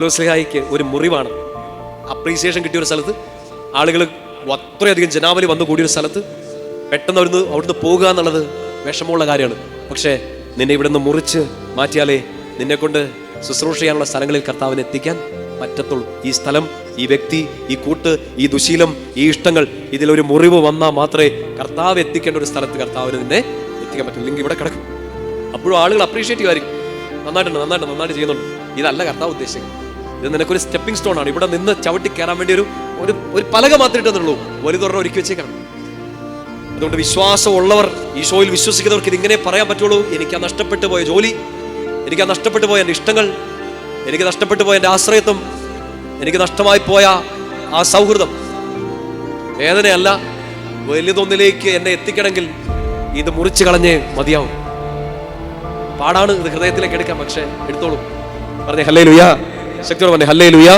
പൗലോസ്ലിഹായിക്ക് ഒരു മുറിവാണ്. അപ്രീസിയേഷൻ കിട്ടിയ ഒരു സ്ഥലത്ത് ആളുകൾ അത്രയധികം ജനാവലി വന്നു കൂടിയ ഒരു സ്ഥലത്ത് പെട്ടെന്ന് അവിടുന്ന് അവിടുന്ന് പോകുക എന്നുള്ളത് വിഷമമുള്ള കാര്യമാണ്. പക്ഷേ നിന്നെ ഇവിടുന്ന് മുറിച്ച് മാറ്റിയാലേ നിന്നെ കൊണ്ട് ശുശ്രൂഷ ചെയ്യാനുള്ള സ്ഥലങ്ങളിൽ കർത്താവിനെ എത്തിക്കാൻ പറ്റത്തുള്ളൂ. ഈ സ്ഥലം ഈ വ്യക്തി ഈ കൂട്ട് ഈ ദുശീലം ഈ ഇഷ്ടങ്ങൾ ഇതിലൊരു മുറിവ് വന്നാൽ മാത്രമേ കർത്താവ് എത്തിക്കേണ്ട ഒരു സ്ഥലത്ത് കർത്താവിന് നിന്നെ എത്തിക്കാൻ പറ്റുള്ളൂ ഇല്ലെങ്കിൽ ഇവിടെ കിടക്കും. അപ്പോഴും ആളുകൾ അപ്രീഷിയേറ്റ് ചെയ്യുമായിരിക്കും. നന്നായിട്ടുണ്ട് നന്നായിട്ട് നന്നായിട്ട് ചെയ്യുന്നുണ്ട്. ഇതല്ല കർത്താവ് ഉദ്ദേശിക്കുന്നത് ഇത് നിനക്കൊരു സ്റ്റെപ്പിംഗ് സ്റ്റോൺ ആണ്. ഇവിടെ നിന്ന് ചവിട്ടി കയറാൻ വേണ്ടി ഒരു ഒരു ഒരു പലക മാത്രമേ ഇട്ടെന്നുള്ളൂ വലുതൊരെണ്ണം ഒരുക്കി വെച്ചേക്കണം. അതുകൊണ്ട് വിശ്വാസമുള്ളവർ ഷോയിൽ വിശ്വസിക്കുന്നവർക്ക് ഇതിങ്ങനെ പറയാൻ പറ്റുള്ളൂ. എനിക്ക് ആ നഷ്ടപ്പെട്ടു പോയ ജോലി എനിക്ക് ആ നഷ്ടപ്പെട്ടു പോയ എന്റെ ഇഷ്ടങ്ങൾ എനിക്ക് നഷ്ടപ്പെട്ടു പോയ എന്റെ ആശ്രയത്വം എനിക്ക് നഷ്ടമായി പോയ ആ സൗഹൃദം വേദനയല്ല വലിയതൊന്നിലേക്ക് എന്നെ എത്തിക്കണമെങ്കിൽ ഇത് മുറിച്ചു കളഞ്ഞേ മതിയാവും. പാടാണ് ഇത് ഹൃദയത്തിലേക്ക് എടുക്കാം പക്ഷേ എടുത്തോളൂ. പറഞ്ഞേ ഹല്ലേ ലുയാ ശക്തിയോട് പറഞ്ഞേ ഹല്ലേ ലുയാ